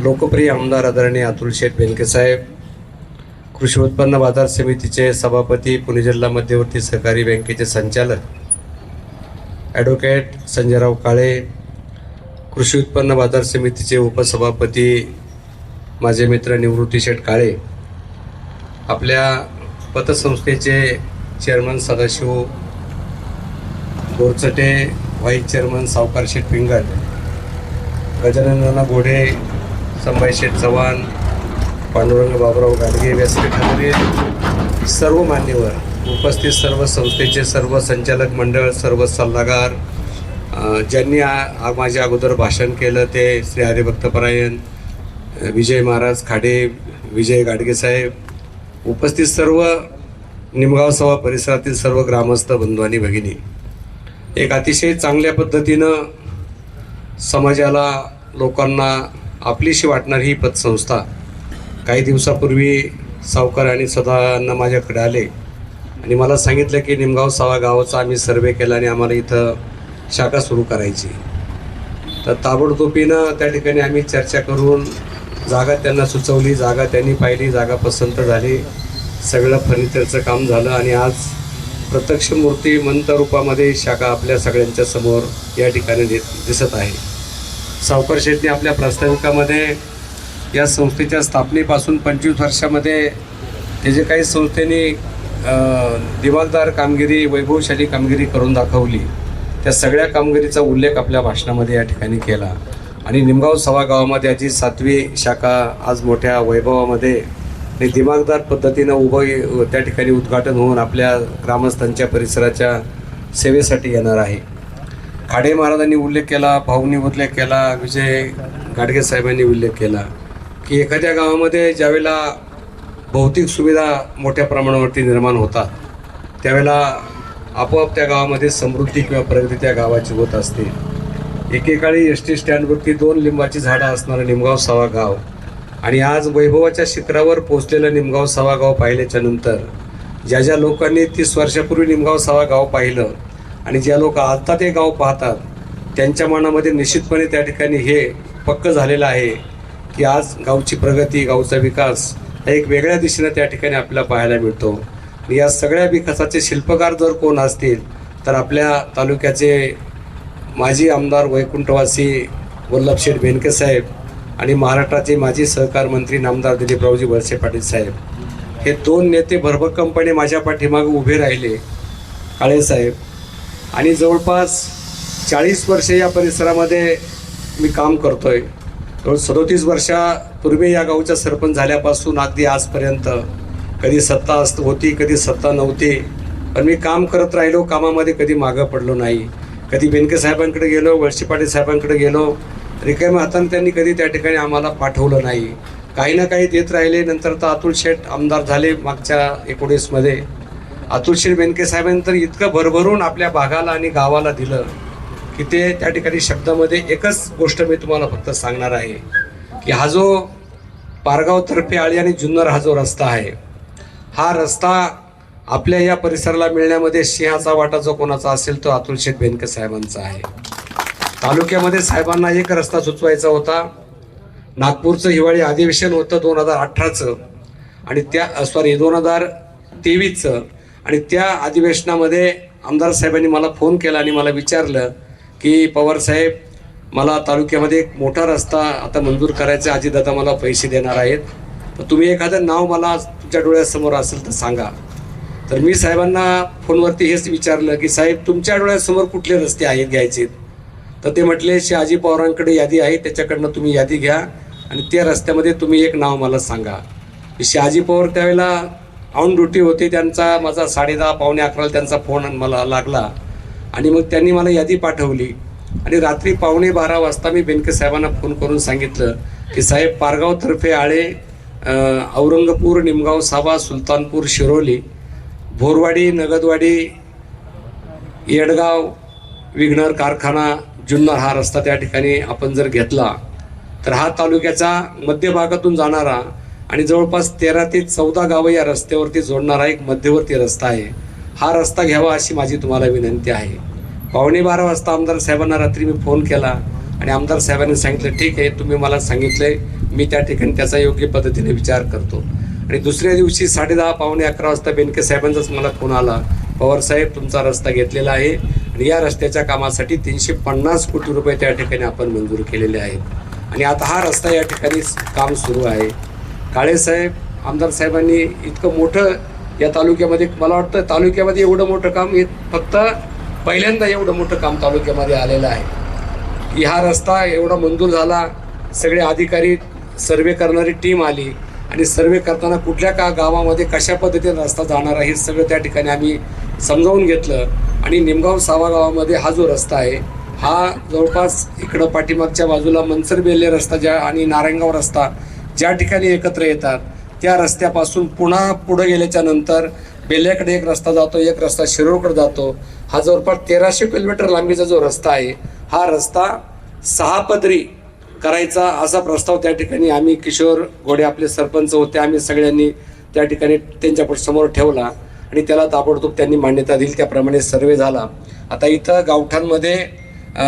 लोकप्रिय आमदार आदरणीय अतुल शेठ बेनके साहेब कृषी उत्पन्न बाजार समितीचे सभापती पुणे जिल्हा मध्यवर्ती सहकारी बँकेचे संचालक ॲडव्होकेट संजयराव काळे कृषी उत्पन्न बाजार समितीचे उपसभापती माझे मित्र निवृत्ती शेठ काळे आपल्या पतसंस्थेचे chairman Sadashiv Borchate vice chairman Savkar Sheth Pingat Gajanan नाना घोडे शेठ चव्हाण पांडुरंग बाबुराव गाडगे व्यासपीठावरील सर्व मान्यवर उपस्थित सर्व संस्थेचे सर्व संचालक मंडळ सर्व सल्लागार ज्यांनी आ माझ्या अगोदर भाषण केलं ते श्री हरिभक्तपरायण विजय महाराज खाडे विजय गाडगे साहेब उपस्थित सर्व निमगाव सभा परिसरातील सर्व ग्रामस्थ बंधू आणि भगिनी. एक अतिशय चांगल्या पद्धतीनं समाजाला लोकांना आपलीशी वाटणारी ही पतसंस्था काही दिवसापूर्वी सावकार आणि सदांना माझ्याकडे आले. आणि मला सांगितलं की निमगाव सावा गावाचा आम्ही सर्वे केला आणि आम्हाला इथं शाखा सुरू करायची. तर ताबडतोबीनं त्या ठिकाणी आम्ही चर्चा करून जागा त्यांना सुचवली जागा त्यांनी पाहिली जागा पसंत झाली. सगळं फर्निचरचं काम झालं आणि आज प्रत्यक्ष मूर्ती मंत रूपामध्ये शाखा आपल्या सगळ्यांच्या समोर या ठिकाणी दिसत आहे. सावकर शेटने आपल्या प्रास्ताविकामध्ये या संस्थेच्या स्थापनेपासून पंचवीस वर्षामध्ये त्याचे जे काही संस्थेने दिमागदार कामगिरी वैभवशाली कामगिरी करून दाखवली त्या सगळ्या कामगिरीचा उल्लेख आपल्या भाषणामध्ये या ठिकाणी केला. आणि निमगाव सवा गावामध्ये याची सातवी शाखा आज मोठ्या वैभवामध्ये आणि दिमागदार पद्धतीनं उभं त्या ठिकाणी उद्घाटन होऊन आपल्या ग्रामस्थांच्या परिसराच्या सेवेसाठी येणार आहे. खाडे महाराजांनी उल्लेख केला भाऊंनी उल्लेख केला विजय गाडगे साहेबांनी उल्लेख केला की एखाद्या गावामध्ये ज्यावेळेला भौतिक सुविधा मोठ्या प्रमाणावरती निर्माण होतात त्यावेळेला आपोआप त्या गावामध्ये समृद्धी किंवा प्रगती त्या गावाची होत असते. एकेकाळी एस टी स्टँडवरती दोन लिंबाची झाडं असणारं निमगाव सावा गाव आणि आज वैभवाच्या शिखरावर पोचलेलं निमगाव सावा गाव पाहिल्याच्या नंतर ज्या ज्या लोकांनी तीस वर्षापूर्वी निमगाव सावा गाव पाहिलं आणि ज्या लोक आता ते गाव पाहतात त्यांच्या मनामध्ये निश्चितपणे त्या ठिकाणी हे पक्क झालेलं आहे की आज गावची प्रगती गावचा विकास हा एक वेगळ्या दिशेनं त्या ठिकाणी आपल्याला पाहायला मिळतो. आणि या सगळ्या विकासाचे शिल्पकार जर कोण असतील तर आपल्या तालुक्याचे माजी आमदार वैकुंठवासी वल्लभशेठ बेनके साहेब आणि महाराष्ट्राचे माजी सहकार मंत्री नामदार दिलीपरावजी वळसे पाटील साहेब हे दोन नेते भरभक्कमपणे माझ्या पाठीमागे उभे राहिले. काळे साहेब आणि जवळपास चाळीस वर्षे या परिसरामध्ये मी काम करतोय. जवळ सदोतीस वर्षापूर्वी या गावचा सरपंच झाल्यापासून अगदी आजपर्यंत कधी सत्ता असत होती कधी सत्ता नव्हती. पण मी काम करत राहिलो कामामध्ये कधी मागं पडलो नाही. कधी बेनके साहेबांकडे गेलो वळशी पाटील साहेबांकडे गेलो रिकाम्या हाताने त्यांनी कधी त्या ठिकाणी आम्हाला पाठवलं नाही. काही ना काही देत राहिले नंतर तर अतुल शेठ आमदार झाले मागच्या एकोणीसमध्ये. अतुलशीर बेनके साहेबांनी तर इतकं भरभरून आपल्या भागाला आणि गावाला दिलं की ते त्या ठिकाणी शब्दामध्ये एकच गोष्ट मी तुम्हाला फक्त सांगणार आहे की हा जो पारगाव तर्फे आळी आणि जुन्नर हा जो रस्ता आहे हा रस्ता आपल्या या परिसराला मिळण्यामध्ये सिंहाचा वाटा जो कोणाचा असेल तो अतुल शेठ बेनके साहेबांचा आहे. तालुक्यामध्ये साहेबांना एक रस्ता सुचवायचा होता. नागपूरचं हिवाळी अधिवेशन होतं दोन हजार अठराचं आणि त्या सॉरी दोन हजार तेवीसचं. आणि त्या अधिवेशनामध्ये आमदार साहेबांनी मला फोन केला आणि मला विचारलं की पवार साहेब मला तालुक्यामध्ये एक मोठा रस्ता आता मंजूर करायचा अजितदादा मला पैसे देणार आहेत. तर तुम्ही एखादं नाव मला तुमच्या डोळ्यासमोर असेल तर सांगा. तर मी साहेबांना फोनवरती हेच विचारलं की साहेब तुमच्या डोळ्यासमोर कुठले रस्ते आहेत घ्यायचे? तर ते म्हटले शहाजी पवारांकडे यादी आहे त्याच्याकडनं तुम्ही यादी घ्या आणि त्या रस्त्यामध्ये तुम्ही एक नाव मला सांगा. शहाजी पवार त्यावेळेला ऑन ड्युटी होते त्यांचा माझा साडेदहा पावणे अकराला त्यांचा फोन मला लागला. आणि मग त्यांनी मला यादी पाठवली. आणि रात्री पावणे बारा वाजता मी बेनके साहेबांना फोन करून सांगितलं की साहेब पारगावतर्फे आळे औरंगपूर निमगाव साबा सुलतानपूर शिरोली भोरवाडी नगदवाडी येडगाव विघ्नर कारखाना जुन्नर हा रस्ता त्या ठिकाणी आपण जर घेतला तर हा तालुक्याचा मध्यभागातून जाणारा आणि जवळपास तेरा ते चौदा गावं या रस्त्यावरती जोडणारा एक मध्यवर्ती रस्ता आहे. हा रस्ता घ्यावा अशी माझी तुम्हाला विनंती आहे. पावणे बारा वाजता आमदार साहेबांना रात्री मी फोन केला आणि आमदार साहेबांनी सांगितलं ठीक आहे तुम्ही मला सांगितलंय मी त्या ठिकाणी त्याचा योग्य पद्धतीने विचार करतो. आणि दुसऱ्या दिवशी साडेदहा पावणे अकरा वाजता बेनके साहेबांचाच मला फोन आला पवार साहेब तुमचा रस्ता घेतलेला आहे आणि या रस्त्याच्या कामासाठी तीनशे पन्नास कोटी रुपये त्या ठिकाणी आपण मंजूर केलेले आहेत. आणि आता हा रस्ता या ठिकाणी काम सुरू आहे. काळेसाहेब आमदार साहेबांनी इतकं मोठं या तालुक्यामध्ये मला वाटतं तालुक्यामध्ये एवढं मोठं काम हे फक्त पहिल्यांदा एवढं मोठं काम तालुक्यामध्ये आलेलं आहे. की हा रस्ता एवढा मंजूर झाला सगळे अधिकारी सर्वे करणारी टीम आली आणि सर्वे करताना कुठल्या का गावामध्ये कशा पद्धतीने रस्ता जाणार आहे हे सगळं त्या ठिकाणी आम्ही समजावून घेतलं. आणि निमगाव सावा गावामध्ये हा जो रस्ता आहे हा जवळपास इकडं पाठीमागच्या बाजूला मनसर बेल्ले रस्ता ज्या आणि नारायणगाव रस्ता ज्या ठिकाणी एकत्र येतात त्या रस्त्यापासून पुन्हा पुढे गेल्याच्यानंतर बेल्ल्याकडे एक रस्ता जातो एक रस्ता शिरोळकडे जातो. हा जवळपास तेराशे किलोमीटर लांबीचा जो रस्ता आहे हा रस्ता सहा पदरी करायचा असा प्रस्ताव त्या ठिकाणी आम्ही किशोर घोडे आपले सरपंच होते आम्ही सगळ्यांनी त्या ठिकाणी त्यांच्यासमोर ठेवला आणि त्याला ताबडतोब त्यांनी मान्यता दिली. त्याप्रमाणे सर्वे झाला. आता इथं गावठांमध्ये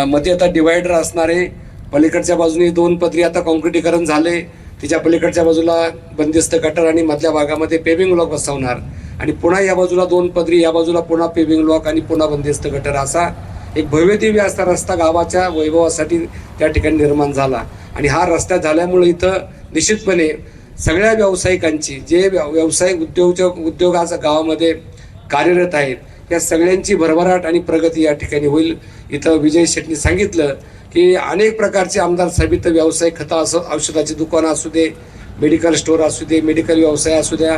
मध्ये आता डिवायडर असणारे पलीकडच्या बाजूने दोन पदरी आता कॉन्क्रिटीकरण झाले. तिच्या पलीकडच्या बाजूला बंदिस्त गटर आणि मधल्या भागामध्ये पेविंग ब्लॉक बसवणार. आणि पुन्हा या बाजूला दोन पदरी या बाजूला पुन्हा पेविंग ब्लॉक आणि पुन्हा बंदिस्त गटर. असा एक भव्यदिव्य असा रस्ता गावाच्या वैभवासाठी त्या ठिकाणी निर्माण झाला. आणि हा रस्ता झाल्यामुळे इथं निश्चितपणे सगळ्या व्यावसायिकांची जे व्यावसायिक व्यवसाय उद्योग उद्योगाच्या गावामध्ये कार्यरत आहेत या सगळ्यांची भरभराट आणि प्रगती या ठिकाणी होईल. इथं विजय शेट्टी सांगितलं की अनेक प्रकारचे आमदार साहेब इथं व्यावसायिक खतं असं औषधाची दुकानं असू दे मेडिकल स्टोअर असू दे मेडिकल व्यवसाय असू द्या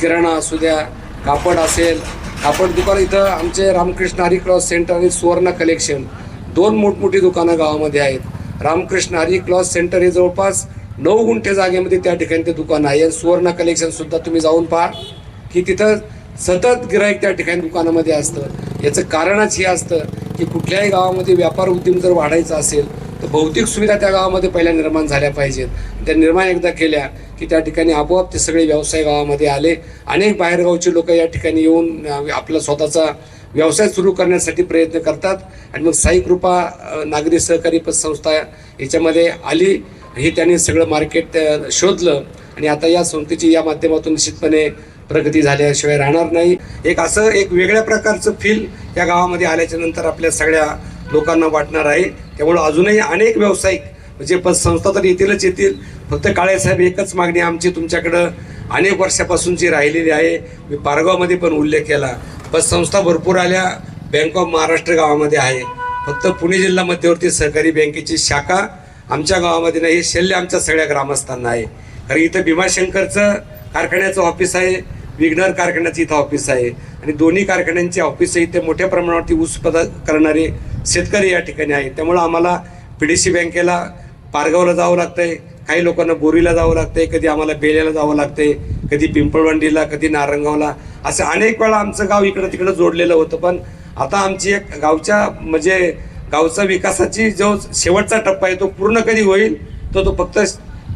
किराणा असू द्या कापड असेल कापड दुकान इथं आमचे रामकृष्ण हरी क्रॉस सेंटर आणि सुवर्ण कलेक्शन दोन मोठमोठी दुकानं गावामध्ये आहेत. रामकृष्ण हरी क्रॉस सेंटर हे जवळपास नऊ गुंठे जागेमध्ये त्या ठिकाणी ते दुकान आहे. आणि सुवर्ण कलेक्शनसुद्धा तुम्ही जाऊन पहा की तिथं सतत गिराईक त्या ठिकाणी दुकानामध्ये असतं. याचं कारणच हे असतं की कुठल्याही गावामध्ये व्यापार उद्यम जर वाढायचा असेल तर भौतिक सुविधा त्या गावामध्ये पहिल्या निर्माण झाल्या पाहिजेत. त्या निर्माण एकदा केल्या की त्या ठिकाणी आपोआप ते सगळे व्यवसाय गावामध्ये आले. अनेक बाहेरगावचे लोक या ठिकाणी येऊन आपला स्वतःचा व्यवसाय सुरू करण्यासाठी प्रयत्न करतात आणि मग साई कृपा नागरी सहकारी पतसंस्था याच्यामध्ये आली. हे त्यांनी सगळं मार्केट शोधलं आणि आता या संस्थेची या माध्यमातून निश्चितपणे प्रगती झाल्याशिवाय राहणार नाही. एक असं एक वेगळ्या प्रकारचं फील या गावामध्ये आल्याच्यानंतर आपल्या सगळ्या लोकांना वाटणार आहे. त्यामुळं अजूनही अनेक व्यावसायिक म्हणजे पतसंस्था तर येतीलच येतील. फक्त काळेसाहेब एकच मागणी आमची तुमच्याकडं अनेक वर्षापासूनची राहिलेली आहे. मी पारगावमध्ये पण उल्लेख केला. पतसंस्था भरपूर आल्या. बँक ऑफ महाराष्ट्र गावामध्ये आहे. फक्त पुणे जिल्हा मध्यवर्ती सहकारी बँकेची शाखा आमच्या गावामध्ये नाही. हे शल्य आमच्या सगळ्या ग्रामस्थांना आहे. कारण इथं भीमाशंकरचं कारखान्याचं ऑफिस आहे. विघ्नर कारखान्याचं इथं ऑफिस आहे. आणि दोन्ही कारखान्यांची ऑफिस इथे मोठ्या प्रमाणावरती ऊस पदा करणारे शेतकरी या ठिकाणी आहेत. त्यामुळं आम्हाला पी डी सी बँकेला पारगावला जावं लागतं आहे काही लोकांना बोरीला जावं लागतंय. कधी आम्हाला बेल्याला जावं लागतंय. कधी पिंपळवंडीला कधी नारंगावला. असं अनेक वेळा आमचं गाव इकडं तिकडं जोडलेलं होतं. पण आता आमची एक गावच्या म्हणजे गावचा विकासाची जो शेवटचा टप्पा आहे तो पूर्ण कधी होईल तो तो फक्त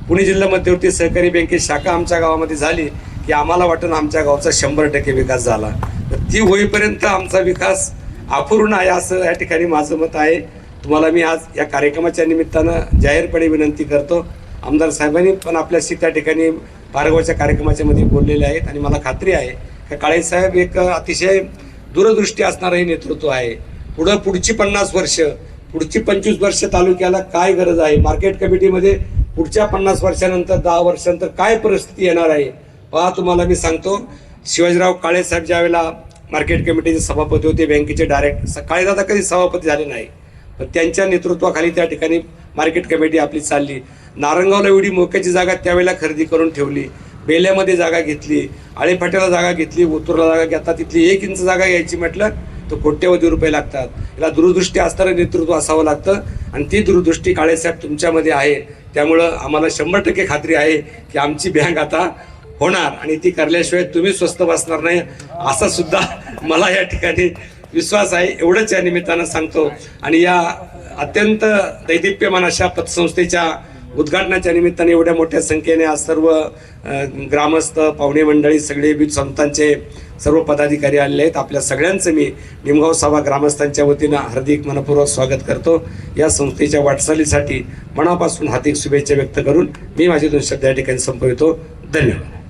पुणे जिल्हा मध्यवर्ती सहकारी बँकेची शाखा आमच्या गावामध्ये झाली. की आम्हाला वाटून आमच्या गावचा शंभर टक्के विकास झाला. तर ती होईपर्यंत आमचा विकास अपूर्ण आहे असं या ठिकाणी माझं मत आहे. तुम्हाला मी आज या कार्यक्रमाच्या निमित्तानं जाहीरपणे विनंती करतो. आमदार साहेबांनी पण आपल्याशी त्या ठिकाणी पारगावच्या कार्यक्रमाच्या मध्ये बोललेले आहेत आणि मला खात्री आहे की काळेसाहेब एक अतिशय दूरदृष्टी असणारं हे नेतृत्व आहे. पुढं पुढची पन्नास वर्ष पुढची पंचवीस वर्ष तालुक्याला काय गरज आहे? मार्केट कमिटीमध्ये पुढच्या पन्नास वर्षानंतर दहा वर्षानंतर काय परिस्थिती येणार आहे? पहा तुम्हाला मी सांगतो शिवाजीराव काळे साहेब ज्यावेळेला मार्केट कमिटीचे सभापती होते बँकेचे डायरेक्ट काळेदादा कधी सभापती झाले नाही. पण त्यांच्या नेतृत्वाखाली त्या ठिकाणी मार्केट कमिटी आपली चालली. नारंगावला एवढी मोक्याची जागा त्यावेळेला खरेदी करून ठेवली. बेल्यामध्ये जागा घेतली. आळेफाट्याला जागा घेतली. ओतूरला जागा घेतला. तिथली एक इंच जागा घ्यायची म्हटलं तर कोट्यवधी रुपये लागतात. याला दूरदृष्टी असणारं नेतृत्व असावं लागतं. आणि ती दूरदृष्टी काळेसाहेब तुमच्यामध्ये आहे. त्यामुळं आम्हाला शंभर टक्के खात्री आहे की आमची बँक आता होणार आणि ती करल्याशिवाय तुम्ही स्वस्त बसणार नाही असा सुद्धा मला या ठिकाणी विश्वास आहे. एवढंच या निमित्तानं सांगतो. आणि या अत्यंत दैदिप्यमान अशा पतसंस्थेच्या उद्घाटनाच्या निमित्ताने एवढ्या मोठ्या संख्येने आज सर्व ग्रामस्थ पाहुणे मंडळी सगळे बीज संस्थांचे सर्व पदाधिकारी आलेले आहेत. आपल्या सगळ्यांचं मी निमगाव सभा ग्रामस्थांच्या वतीनं हार्दिक मनपूर्वक स्वागत करतो. या संस्थेच्या वाटचालीसाठी मनापासून हार्दिक शुभेच्छा व्यक्त करून मी माझे दोन शब्द या ठिकाणी संपवितो. धन्यवाद.